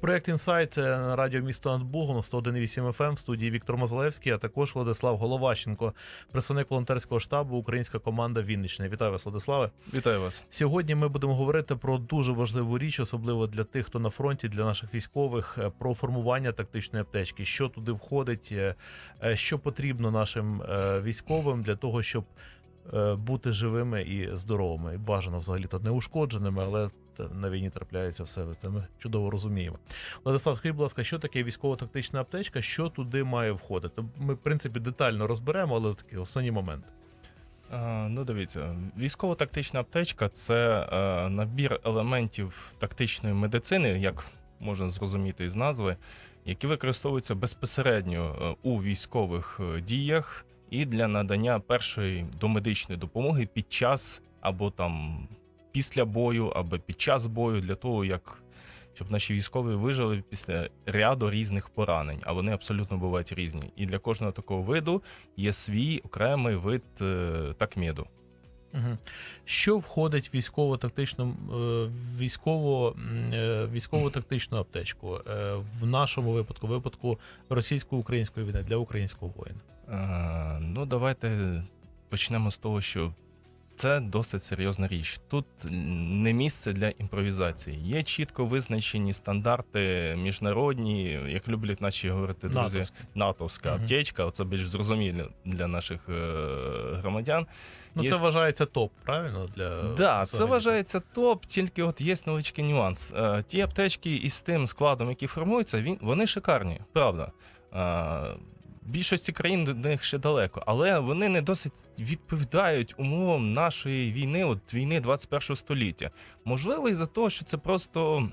Проект інсайт е, на радіо місто над Богом 101,8 FM в студії Віктор Мозалевський, а також Владислав Головащенко, представник волонтерського штабу Українська команда Вінниччини. Вітаю вас, Владиславе. Вітаю вас. Сьогодні ми будемо говорити про дуже важливу річ, особливо для тих, хто на фронті, для наших військових, е, про формування тактичної аптечки, що туди входить, е, що потрібно нашим військовим для того, щоб бути живими і здоровими, і бажано взагалі то неушкодженими, але на війні трапляється все. Це ми чудово розуміємо. Владислав, скажіть, будь ласка, що таке військово-тактична аптечка? Що туди має входити? Ми, в принципі, детально розберемо, але такі основні моменти. Ну, дивіться, військово-тактична аптечка це е, набір елементів тактичної медицини, як можна зрозуміти із назви, які використовуються безпосередньо е, у військових е, діях і для надання першої домедичної допомоги під час або там після бою, або під час бою, для того, як щоб наші військові вижили після ряду різних поранень, а вони абсолютно бувають різні. І для кожного такого виду є свій окремий вид е, такмеду. Угу. Що входить в військово-тактичну е, військово, е, військово-тактичну аптечку в нашому випадку, випадку російсько-української війни для українського воїна? Ну, давайте почнемо з того, що це досить серйозна річ. Тут не місце для імпровізації. Є чітко визначені стандарти міжнародні, як люблять наші говорити друзі, Натовські. натовська Мгм. аптечка. Оце більш зрозуміло для наших е, громадян. Ну, Є це вважається топ, правильно? Для Да, це вважається топ, тільки от є невеличкий нюанс. Е, Ті аптечки із тим складом, який формується, він, вони шикарні, правда. Більшості країн до них ще далеко, але вони не досить відповідають умовам нашої війни, от війни 21 століття. Можливо, із-за того, що це просто.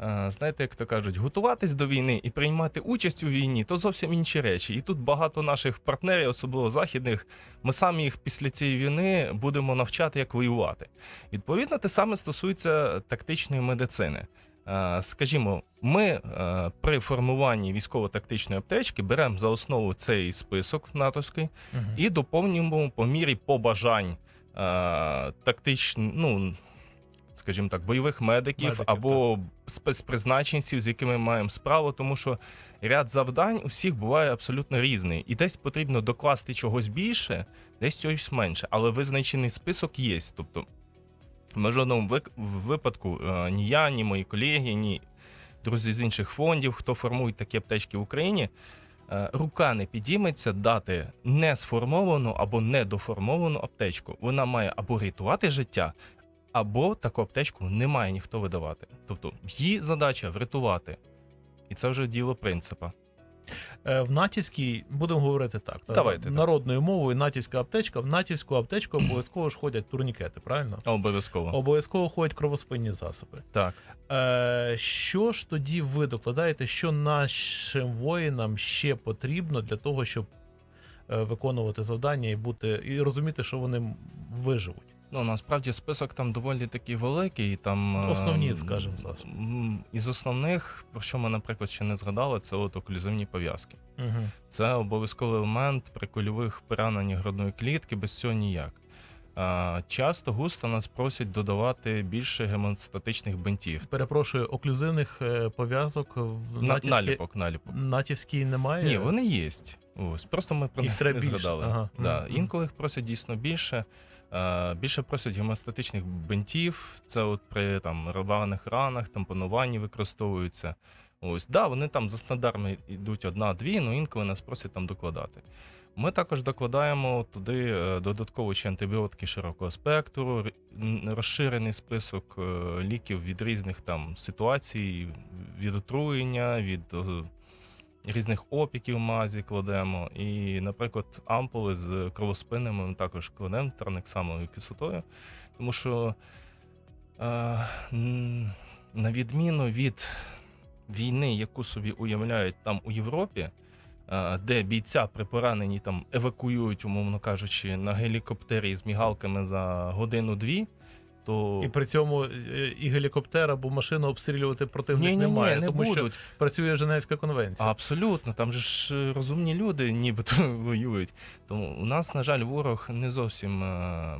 е, Знаєте, як то кажуть, готуватись до війни і приймати участь у війні то зовсім інші речі. І тут багато наших партнерів, особливо західних, ми самі їх після цієї війни будемо навчати, як воювати. Відповідно, те саме стосується тактичної медицини. Е, Скажімо, ми е, при формуванні військово-тактичної аптечки беремо за основу цей список натовський Мгм. і доповнюємо по мірі побажань тактичних, ну скажімо так, бойових медиків, Медиків, або спецпризначенців, з якими маємо справу, тому що ряд завдань у всіх буває абсолютно різний. І десь потрібно докласти чогось більше, десь чогось менше. Але визначений список є. Тобто, в жодному випадку е, ні я, ні мої колеги, ні друзі з інших фондів, хто формують такі аптечки в Україні. е, Рука не підійметься дати не сформовану або недоформовану аптечку. Вона має або рятувати життя, або таку аптечку не має ніхто видавати. Тобто її задача врятувати. І це вже діло принципа. Е, В натівській будемо говорити так. та, Давайте, так. народною мовою натівська аптечка. В натівську аптечку обов'язково ж ходять турнікети, правильно? Обов'язково. Обов'язково ходять кровоспинні засоби. Так. Е, що ж тоді ви докладаєте, що нашим воїнам ще потрібно для того, щоб е, виконувати завдання і бути і розуміти, що вони виживуть? Ну, насправді список там доволі такий великий. Там, е, Основні, скажімо, засоби. Із основних, про що ми, наприклад, ще не згадали, це от оклюзивні пов'язки. Угу. Це обов'язковий елемент при кульових пораненнях грудної клітки, без цього ніяк. Часто густо нас просять додавати більше гемостатичних бинтів. Перепрошую, оклюзивних е, пов'язок в На, натівській, наліпок, наліпок. натівській немає. Ні, вони є. Ось просто ми про них не більше. згадали. Ага. Да. Мгм. Інколи їх просять дійсно більше. Е, Більше просять гемостатичних бинтів. Це от при там рваних ранах, тампонуванні використовуються. Ось, да, вони там за стандартами йдуть одна-дві, але інколи нас просять там докладати. Ми також докладаємо туди е, додатково ще антибіотики широкого спектру, розширений список е, ліків від різних там ситуацій, від отруєння, від різних опіків мазі кладемо. І, наприклад, ампули з кровоспинами ми також кладемо транексамовою кислотою, тому що е, на відміну від війни, яку собі уявляють там у Європі, е, де бійця при пораненні там евакуюють, умовно кажучи, на гелікоптері з мігалками за годину-дві. То І при цьому е, і гелікоптер або машину обстрілювати противник ні, ні, немає, ні, не тому що працює Женевська конвенція. Абсолютно, там же ж е, розумні люди нібито воюють. Тому у нас, на жаль, ворог не зовсім е,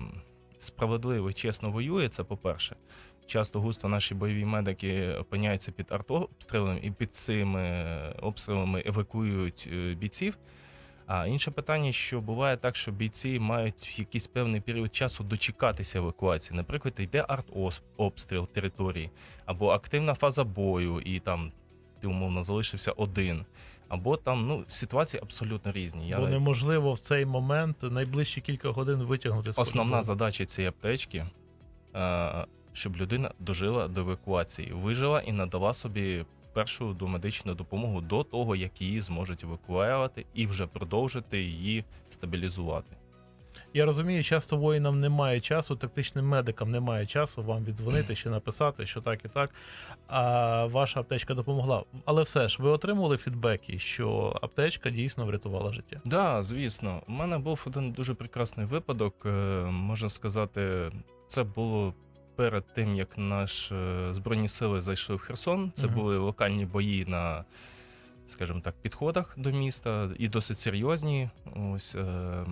справедливо і чесно воює. Це по-перше. Часто густо наші бойові медики опиняються під артобстрілами і під цими обстрілами евакуюють бійців. А інше питання, що буває так, що бійці мають в якийсь певний період часу дочекатися евакуації. Наприклад, йде артобстріл території, або активна фаза бою, і там ти умовно залишився один. Або там ну ситуації абсолютно різні. Я Бо неможливо в цей момент найближчі кілька годин витягнути з Основна задача цієї аптечки, е, щоб людина дожила до евакуації, вижила і надала собі першу домедичну допомогу до того, як її зможуть евакуювати і вже продовжити її стабілізувати. Я розумію, часто воїнам немає часу, тактичним медикам немає часу вам віддзвонити чи написати, що так і так. А ваша аптечка допомогла. Але все ж, ви отримували фідбеки, що аптечка дійсно врятувала життя. Да, звісно, у мене був один дуже прекрасний випадок. е, Можна сказати, це було перед тим, як наші збройні сили зайшли в Херсон. Це Мгм. були локальні бої на, скажімо так, підходах до міста і досить серйозні. Ось е,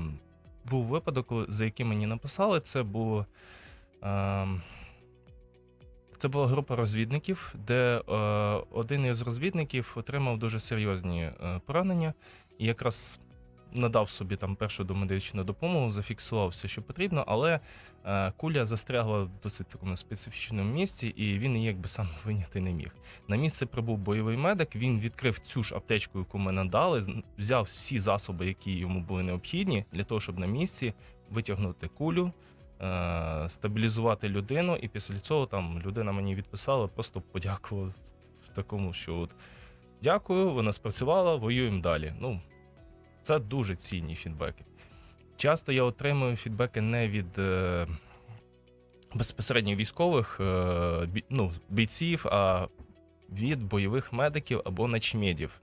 був випадок, за яким мені написали. Це було. Е, це була група розвідників, де е, один із розвідників отримав дуже серйозні е, поранення і якраз надав собі там першу домедичну допомогу, зафіксував все, що потрібно, але е, куля застрягла в досить такому специфічному місці, і він її якби сам виняти не міг. На місце прибув бойовий медик. Він відкрив цю ж аптечку, яку ми надали, взяв всі засоби, які йому були необхідні, для того, щоб на місці витягнути кулю. е, Стабілізувати людину, і після цього там людина мені відписала, просто подякувала в такому, що от дякую, вона спрацювала, воюємо далі. Ну, це дуже цінні фідбеки. Часто я отримую фідбеки не від е, безпосередньо військових е, бій, ну, бійців, а від бойових медиків або начмедів.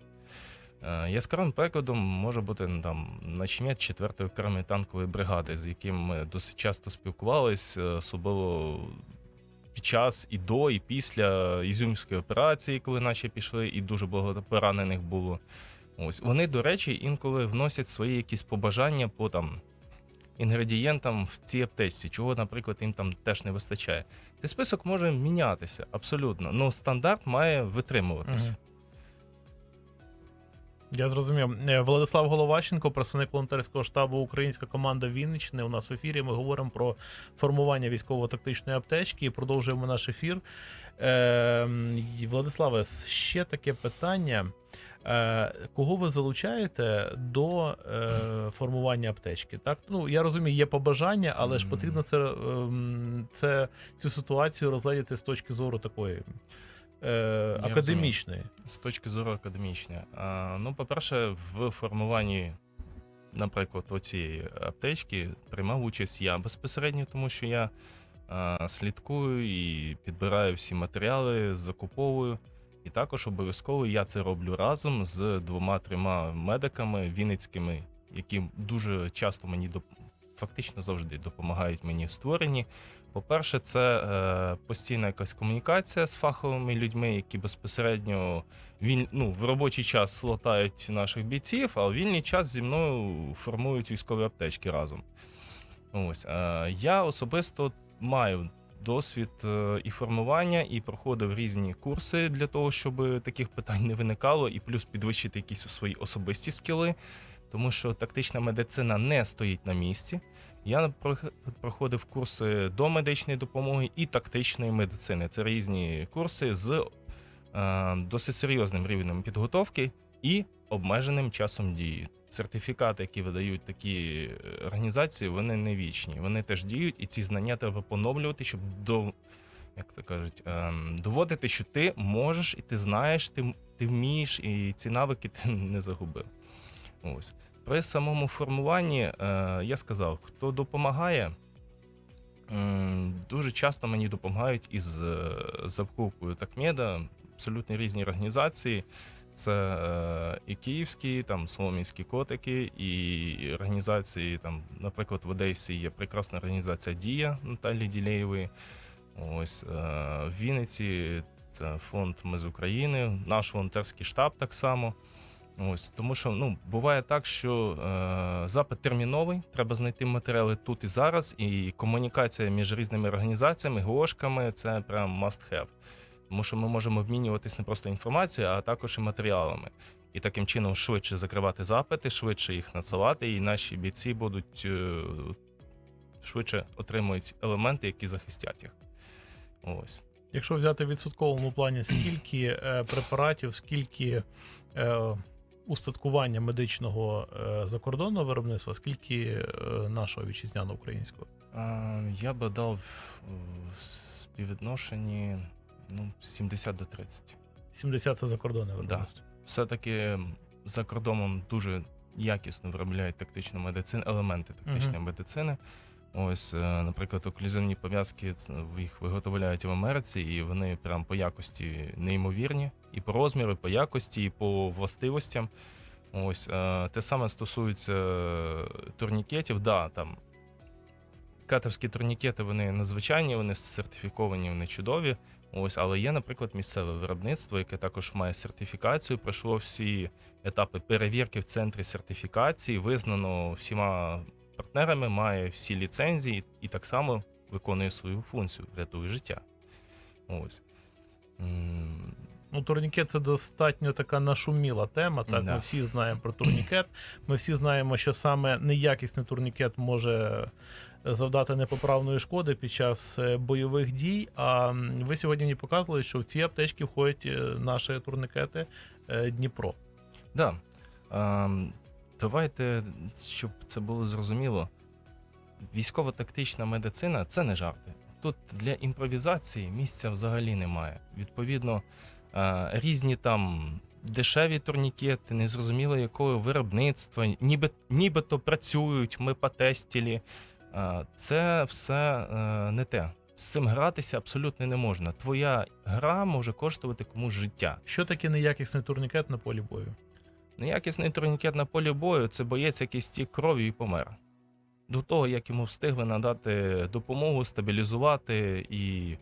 Е, яскравим прикладом може бути ну, там начмед 4-ї окремої танкової бригади, з яким ми досить часто спілкувались, е, особливо під час і до, і після Ізюмської операції, коли наші пішли, і дуже багато поранених було. Ось вони, до речі, інколи вносять свої якісь побажання по там інгредієнтам в цій аптечці, чого, наприклад, їм там теж не вистачає. Цей список може мінятися абсолютно, але стандарт має витримуватись. Мгм. Я зрозумів. Е, Владислав Головащенко, представник волонтерського штабу Українська команда Вінниччини. У нас в ефірі ми говоримо про формування військово-тактичної аптечки і продовжуємо наш ефір. Е, Владиславе, ще таке питання. Е, Кого ви залучаєте до е, формування аптечки? Так, ну я розумію, є побажання, але ж потрібно це, ем, це цю ситуацію розглядати з точки зору такої е, академічної. З точки зору академічної. А, ну, по-перше, в формуванні, наприклад, оцієї аптечки приймав участь я безпосередньо, тому що я а, слідкую і підбираю всі матеріали, закуповую. І також обов'язково я це роблю разом з двома-трьома медиками вінницькими, які дуже часто мені доп... фактично завжди допомагають мені в створенні. По-перше, це е, постійна якась комунікація з фаховими людьми, які безпосередньо віль... ну, в робочий час латають наших бійців, а в вільний час зі мною формують військові аптечки разом. Ось е, я особисто маю досвід е, і формування, і проходив різні курси для того, щоб таких питань не виникало, і плюс підвищити якісь свої особисті скіли, тому що тактична медицина не стоїть на місці. Я прох- проходив курси до медичної допомоги і тактичної медицини. Це різні курси з е, досить серйозним рівнем підготовки і обмеженим часом дії. Сертифікати, які видають такі е, організації, вони не вічні. Вони теж діють, і ці знання треба поновлювати, щоб до, як то кажуть, ем, доводити, що ти можеш і ти знаєш, ти, ти вмієш, і ці навики ти не загубив. Ось. При самому формуванні е, я сказав, хто допомагає, дуже часто мені допомагають із е, закупкою такмеда, абсолютно різні організації. Це е, і київські, там соломінські котики, і організації, там, наприклад, в Одесі є прекрасна організація Дія Наталі Ділеєвої. Ось е, в Вінниці це фонд Ми з України, наш волонтерський штаб так само. Ось тому, що ну буває так, що е, запит терміновий, треба знайти матеріали тут і зараз, і комунікація між різними організаціями, ГОшками це прям must have. Тому що ми можемо обмінюватись не просто інформацією, а також і матеріалами. І таким чином швидше закривати запити, швидше їх надсилати, і наші бійці будуть е, швидше отримують елементи, які захистять їх. Ось. Якщо взяти в відсотковому плані, скільки е, препаратів, скільки е, устаткування медичного закордонного виробництва, скільки нашого вітчизняно українського? Я би дав в співвідношенні ну, 70 до 30. 70 це закордонне виробництво. Все-таки за кордоном дуже якісно виробляють тактичну медицину, елементи тактичної Мгм. медицини. Ось, е, наприклад, оклюзивні пов'язки їх виготовляють в Америці, і вони прям по якості неймовірні, і по розміру, і по якості, і по властивостям. Ось е, те саме стосується е, турнікетів. Да, там катовські турнікети вони надзвичайні, вони сертифіковані, вони чудові. Ось, але є, наприклад, місцеве виробництво, яке також має сертифікацію, пройшло всі етапи перевірки в центрі сертифікації, визнано всіма партнерами, має всі ліцензії і так само виконує свою функцію, рятує життя. Ось. Ну, турнікет це достатньо така нашуміла тема. Так, Да. ми всі знаємо про турнікет. Ми всі знаємо, що саме неякісний турнікет може завдати непоправної шкоди під час е, бойових дій. А ви сьогодні мені показували, що в ці аптечки входять е, наші турнікети е, Дніпро. Да. Ем, давайте, щоб це було зрозуміло. Військово-тактична медицина це не жарти. Тут для імпровізації місця взагалі немає. Відповідно, різні там дешеві турнікети, незрозуміло якого виробництва, ніби, нібито працюють, ми потестілі. Е, це все е, не те. З цим гратися абсолютно не можна. Твоя гра може коштувати комусь життя. Що таке неякісний турнікет на полі бою? Неякісний турнікет на полі бою це боєць, який стік кров'ю і помер. До того, як йому встигли надати допомогу, стабілізувати і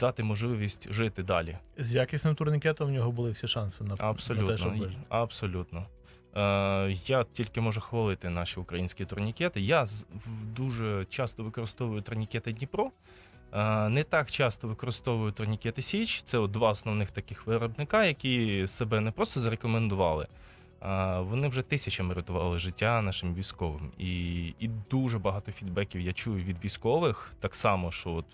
дати можливість жити далі. З якісним турнікетом в нього були всі шанси на, на те, Абсолютно. щоб вижити. Абсолютно. Е, я тільки можу хвалити наші українські турнікети. Я дуже часто використовую турнікети Дніпро. Е, не так часто використовую турнікети Січ. Це от два основних таких виробника, які себе не просто зарекомендували. А вони вже тисячами рятували життя нашим військовим. І, і дуже багато фідбеків я чую від військових, так само, що от,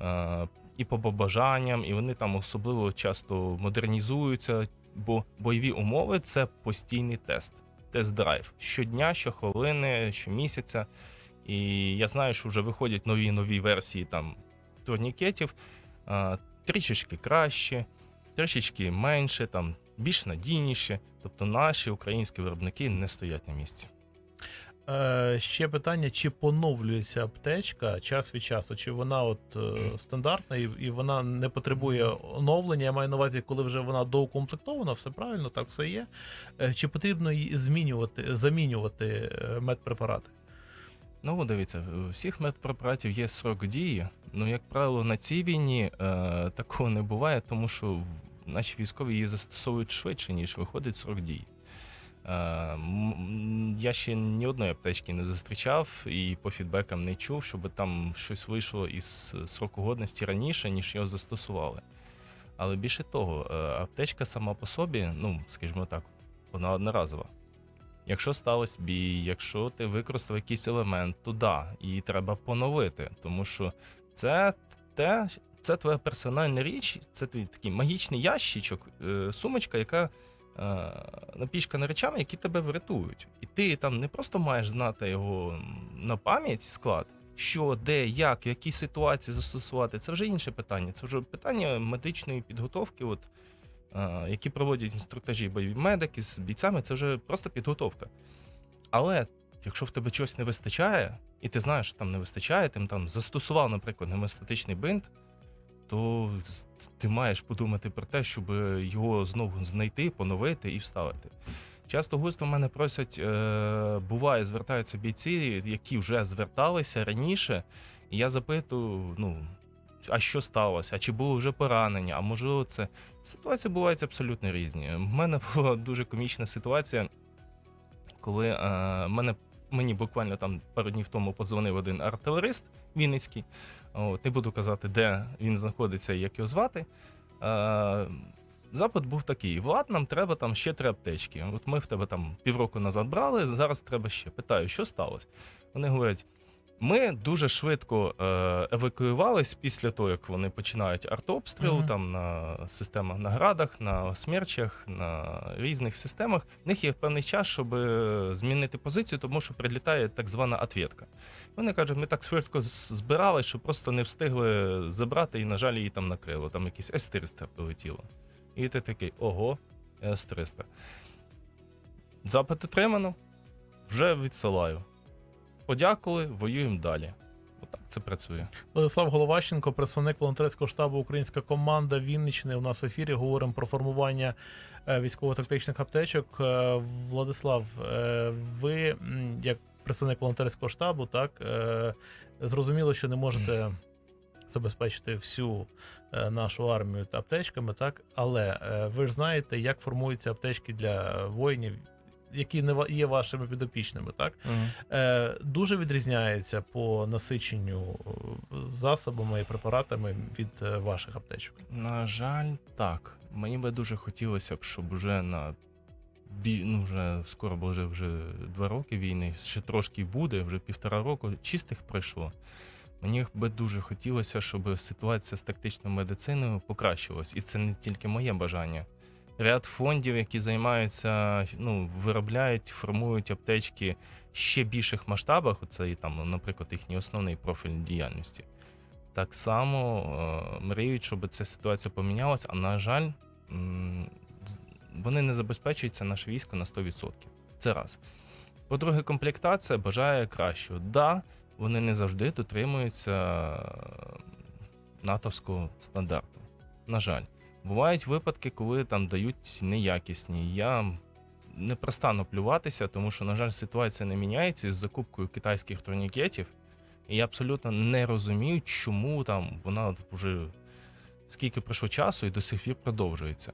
е, і по побажанням, і вони там особливо часто модернізуються, бо бойові умови це постійний тест, тест-драйв. Щодня, щохвилини, щомісяця. І я знаю, що вже виходять нові нові версії там турнікетів, трішечки краще, трішечки менше, там більш надійніше. Тобто наші українські виробники не стоять на місці. Е, ще питання: чи поновлюється аптечка час від часу, чи вона от е, стандартна і, і вона не потребує оновлення? Я маю на увазі, коли вже вона доукомплектована, все правильно, так все є. Е, чи потрібно її змінювати, замінювати е, медпрепарати? Ну, дивіться, у всіх медпрепаратів є срок дії. Ну, як правило, на цій війні е, такого не буває, тому що наші військові її застосовують швидше, ніж виходить срок дії. Е, я ще ні одної аптечки не зустрічав і по фідбекам не чув, щоб там щось вийшло із сроку годності раніше, ніж його застосували. Але більше того, е, аптечка сама по собі, ну, скажімо так, вона одноразова. Якщо сталося бій, якщо ти використав якийсь елемент, то да, її треба поновити, тому що це те, це твоя персональна річ, це твій такий магічний ящичок, е, сумочка, яка е, напічкана речами, які тебе врятують. І ти там не просто маєш знати його на пам'ять склад, що, де, як, в якій ситуації застосувати. Це вже інше питання. Це вже питання медичної підготовки. От е, які проводять інструктажі бойові медики з бійцями, це вже просто підготовка. Але якщо в тебе чогось не вистачає, і ти знаєш, що там не вистачає, ти там застосував, наприклад, гемостатичний бинт, то ти маєш подумати про те, щоб його знову знайти, поновити і вставити. Часто густо в мене просять, е, буває, звертаються бійці, які вже зверталися раніше, і я запитую: ну, а що сталося? А чи було вже поранення? А можливо, це ситуації бувають абсолютно різні. У мене була дуже комічна ситуація, коли е, мене, мені буквально там пару днів тому подзвонив один артилерист Вінницький. От, не буду казати, де він знаходиться і як його звати. Е, запит був такий: Влад, нам треба там ще три аптечки. От ми в тебе там півроку назад брали, зараз треба ще. Питаю, що сталося? Вони говорять. Ми дуже швидко е, евакуювались після того, як вони починають артобстріл Мгм. там на системах на градах, на смерчах, на різних системах. В них є певний час, щоб е, змінити позицію, тому що прилітає так звана ответка. Вони кажуть, ми так швидко збирали, що просто не встигли забрати, і, на жаль, її там накрило. Там якийсь С-300 прилетіло. І ти такий, ого, С-300. Запит отримано, вже відсилаю. Подякували, воюємо далі. Отак це працює. Владислав Головащенко, представник волонтерського штабу Українська команда Вінниччини. У нас в ефірі говоримо про формування е, військово-тактичних аптечок. Е, Владислав, е, ви як представник волонтерського штабу, так зрозуміло, що не можете забезпечити всю нашу армію та аптечками, так але ви ж знаєте, як формуються аптечки для воїнів, які не є вашими підопічними, так? е, дуже відрізняється по насиченню е, засобами і препаратами від е, ваших аптечок. На жаль, так. Мені би дуже хотілося б, щоб вже на ну, вже скоро бо вже, вже два роки війни, ще трошки буде, вже півтора року чистих пройшло. Мені би дуже хотілося, щоб ситуація з тактичною медициною покращилась. І це не тільки моє бажання. Ряд фондів, які займаються, ну, виробляють, формують аптечки ще більших масштабах. Оце і там, наприклад, їхній основний профіль діяльності. Так само е, мріють, щоб ця ситуація помінялася, а на жаль, вони не забезпечуються наше військо на 100%. Це раз. По-друге, комплектація бажає кращого. Да, вони не завжди дотримуються е, натовського стандарту. На жаль, бувають випадки, коли там дають неякісні. Я не перестану плюватися, тому що, на жаль, ситуація не міняється із закупкою китайських турнікетів. І я абсолютно не розумію, чому там вона вже скільки пройшло часу і до сих пір продовжується.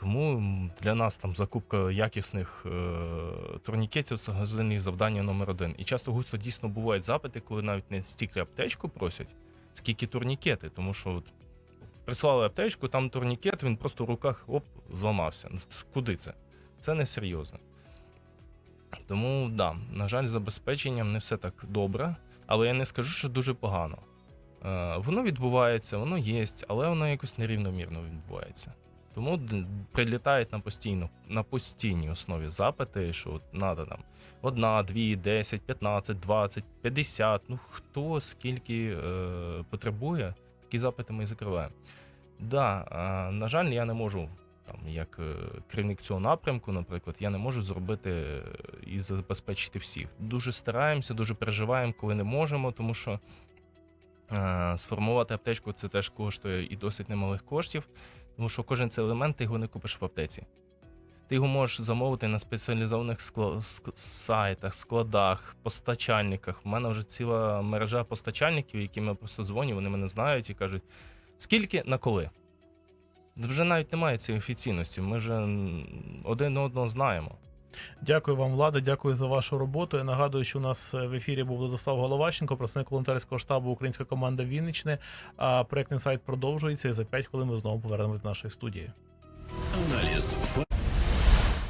Тому для нас там закупка якісних е, турнікетів це завдання номер один. І часто густо дійсно бувають запити, коли навіть не стільки аптечку просять, скільки турнікети. Тому що от прислали аптечку, там турнікет, він просто в руках оп, зламався. Ну, Куди це? Це несерйозно. Тому, да, на жаль, забезпеченням не все так добре, але я не скажу, що дуже погано. Е, воно відбувається, воно є, але воно якось нерівномірно відбувається. Тому прилітають на постійну, на постійній основі запити, що от надо нам одна, дві, 10, 15, 20, 50, ну хто скільки е, потребує, такі запити ми і закриваємо. Да, на жаль, я не можу, там, як е, керівник цього напрямку, наприклад, я не можу зробити е, і забезпечити всіх. Дуже стараємося, дуже переживаємо, коли не можемо, тому що е, сформувати аптечку це теж коштує і досить немалих коштів, тому що кожен цей елемент ти його не купиш в аптеці. Ти його можеш замовити на спеціалізованих скла- ск- сайтах, складах, постачальниках. У мене вже ціла мережа постачальників, яким я просто дзвоню, вони мене знають і кажуть, скільки на коли. Вже навіть немає цієї офіційності. Ми вже один одного знаємо. Дякую вам, Влада. Дякую за вашу роботу. Я нагадую, що у нас в ефірі був Владислав Головащенко, представник волонтерського штабу Українська команда Вінниччини. А проектний сайт продовжується. І за 5 хвилин ми знову повернемось до нашої студії. Аналіз фа-